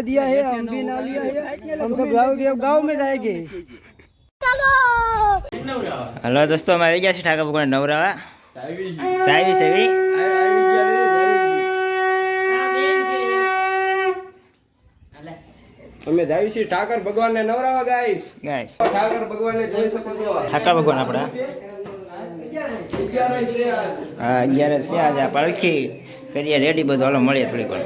मेला दिया है हम भी ना लिया है हम सब गाँव के गाँव में जाएंगे હલો દોસ્તો અમે આવી ગયા છીએ ઠાકર ભગવાન નવરાવા સાવી સેવી અમે જાય છીએ ઠાકર ભગવાન ને નવરાવા ગાઈસ ગાઈસ ઠાકર ભગવાન ને જોઈ શકો છો ઠાકર ભગવાન આપણા અગિયારસ છે આજ. હા અગિયાર છે આજે આ પાલખી કરીએ રેડી બધું હાલો મળીએ થોડીક વાર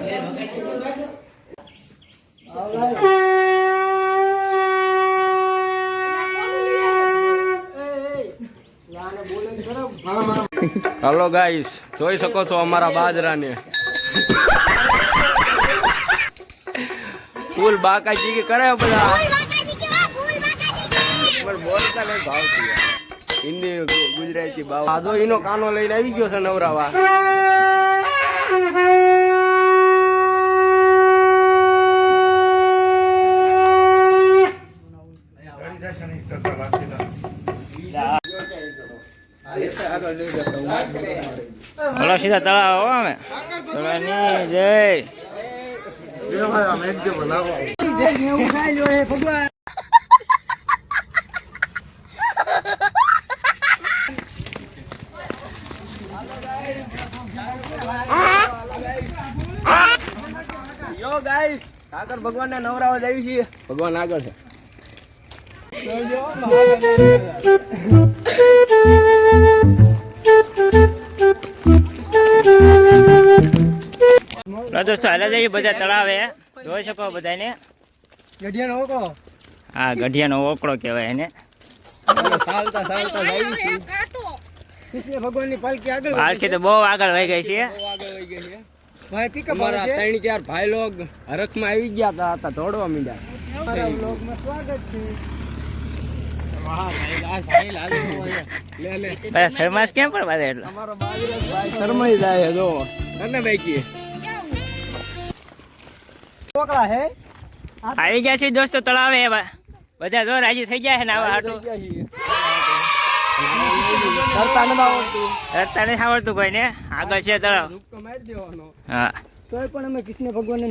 હલો ગાઈસ જોઈ શકો છો અમારા બાજરાને. ફૂલ બાકાજી કે કરે બધા? હિન્દી ગુજરાતી બાવા આજો એનો કાનો લઈને આવી ગયો છે નવરાવા. હલો સીધા તળાવ આવો અમે. તળાવની જય. યો ગાઈસ ઠાકર ભગવાન ને નવરાવા જાય છીએ. ભગવાન આગળ છે. દોસ્તો હાલે જઈએ બધા તળાવે જોઈ શકો બધાને ગઢિયાનો ઓકળો? હા ગઢિયાનો ઓકળો કહેવાય એને. સાલતા સાલતા છીએ. કૃષ્ણ ભગવાનની પાલકી આગળ પાલકી તો બહુ આગળ વહી ગઈ છે. બહુ આગળ વહી ગઈ છે. ભાઈ પિકઅપ અમારા ત્રણ ચાર ભાઈ લોગ હરખમાં આવી ગયા હતા હતા દોડવા માંડ્યા. સ્વાગત છે. લે લે. બધા શર્માસ કેમ પણ બધા એટલે? અમારો જાય જો. અને બાઈકી છોકરા હે? આવી ગયા છે દોસ્તો તળાવે. બધા જો રાજી થઈ ગયા છે ને આવા હાટું. કરતા નથી આવડતું. રસ્તા નથી આવડતું કોઈને. આગળ છે તળાવ. તો મારી દેવાનો. હા. તોય પણ અમે કૃષ્ણ ભગવાનને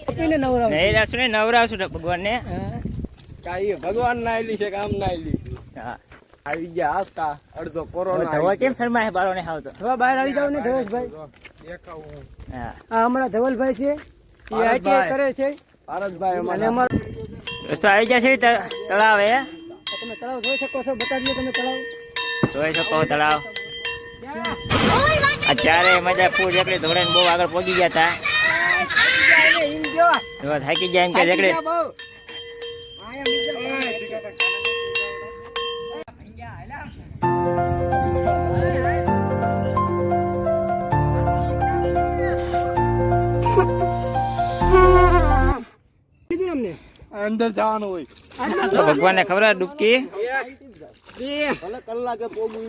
આપીને નવરાવશું. નહીં રાવશું ને નવરાવશું ને ભગવાનને. કાઈ ભગવાન ના આયેલી છે કામ ના આયેલી હા. આવી ગયા આસ્કા અડધો કોરોના ધવલ કેમ શર્મા છે બારો ને આવતો હવે બહાર આવી જાવ ને ધવલભાઈ. હા. આ હમણાં ધવલભાઈ છે. આઈટીઆઈ કરે છે. અને અમારા દોસ્તો આવી ગયા છે તળાવ તળાવે તમે તળાવ જોઈ શકો છો બતાવીએ તમે તળાવ. જોઈ શકો તળાવ. અત્યારે મજા ફૂલ એકડી ધોળે બહુ આગળ પહોંચી ગયા હતા થાકી ગયા એમ કે એકડી અંદર જવાનું હોય. ભગવાનને ખબર ડૂબકી? કલાકે પોગું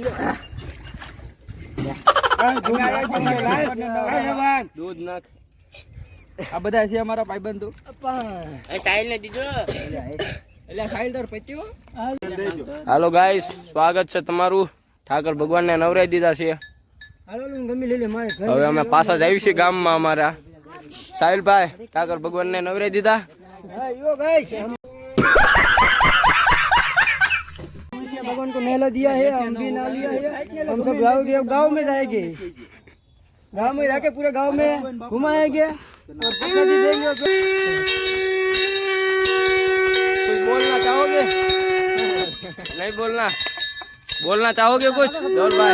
દૂધ નાખ. આ બધા છે અમારા ભાઈબંધો. ટાઈલ ને દીધો હાલો ગાઈસ સ્વાગત છે તમારું. ઠાકર ભગવાનને નવરાઈ દીધા છે. હવે અમે પાછા જ આવી છીએ ગામમાં અમારા. સાહિલભાઈ ઠાકર ભગવાનને નવરાઈ દીધા. भगवान को मेला दिया है हम भी ना लिया है हम सब गाँव गाँव में जाएँगे। गाँव में जाके पूरे गाँव में घुमाएँगे बोलना चाहोगे? नहीं बोलना बोलना चाहोगे कुछ भाई।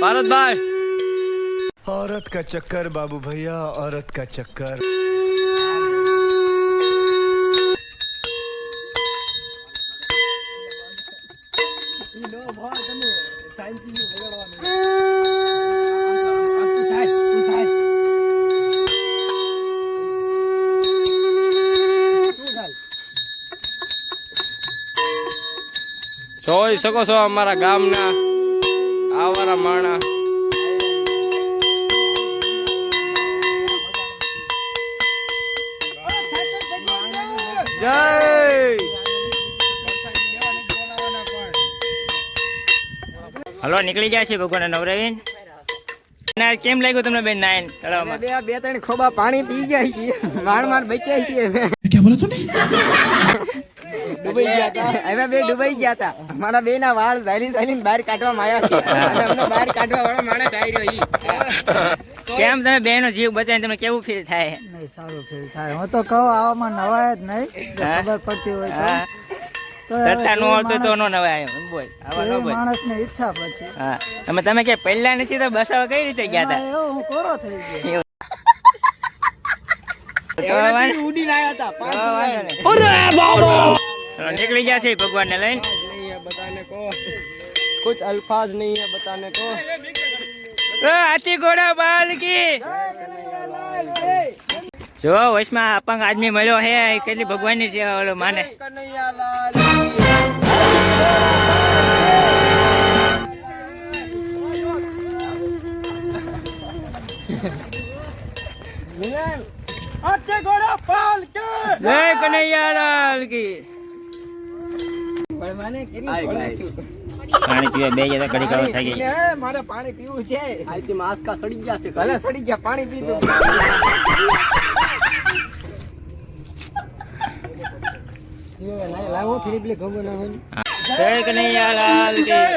भारत भाई औरत का चक्कर, बाबू भैया, औरत का चक्कर। જોઈ શકો છો અમારા ગામના આવારા માણા. જય! હલો નીકળી જાય છે ભગવાન નવરાવીને? ના કેમ લાગ્યું તમને બેન નાઈન તળાવમાં? બે બે ત્રણ ખોબા પાણી પી ગયા છીએ. માર માર બચ્યા છીએ. અમે ડૂબાઈ ગયા હતા. હવે બે ડૂબાઈ ગયા હતા. અમારા બે ના વાળ ઝાલી ઝાલીને બહાર કાઢવામાં આવ્યા છે. અને અમને બહાર કાઢવા વાળો માણસ આવી રહ્યો ઈ. કેમ તમે બેનો જીવ બચાવીને તમને કેવું ફીલ થાય? નહીં સારું ફીલ થાય. હું તો કહું આવામાં નવાય જ નહીં. ખબર પડતી હોય તો. હા. તો હવે તરતા નો જે તો માણસ- નો નવાય બોલ આવા નો બોલ. માણસને ઈચ્છા પછી. હા. તમે તમે કે પહેલા નથી તો બસાવા કઈ રીતે ગયા એવું હું કોરો થઈ ગયો. હતા ઉડીને આવ્યા હતા નહીં. ચલો, નીકળી ગયા છે ભગવાન ને લઈને नहीं है बताने को कुछ अल्फाज नहीं है बताने को ઓ, હાથી ઘોડા બાલકી જો વચમાં અપંગ આદમી મળ્યો હે એ કેટલી ભગવાનની સેવા ઓલો માને જય કનૈયાલાલ કી પાણી પીવા બે જતા ઘડી કાવ થઈ ગઈ મારે પાણી પીવું છે. આજથી માસ્કા સડી ગયા છે ભલે સડી ગયા પાણી પીધું લાવો થોડી પેલી ખબર ના હોય જય. કનૈયાલાલ કી.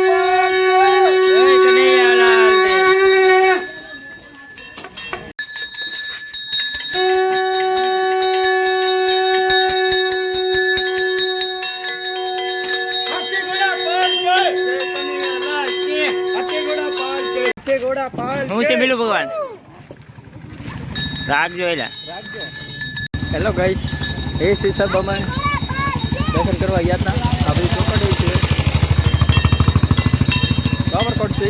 હું ભગવાન. રાખજો એલા હેલો ગઈશ એ શ્રી સબ અમે દર્શન કરવા ગયા હતા. આપણી ચોકડી છે. બાબરકોટ છે.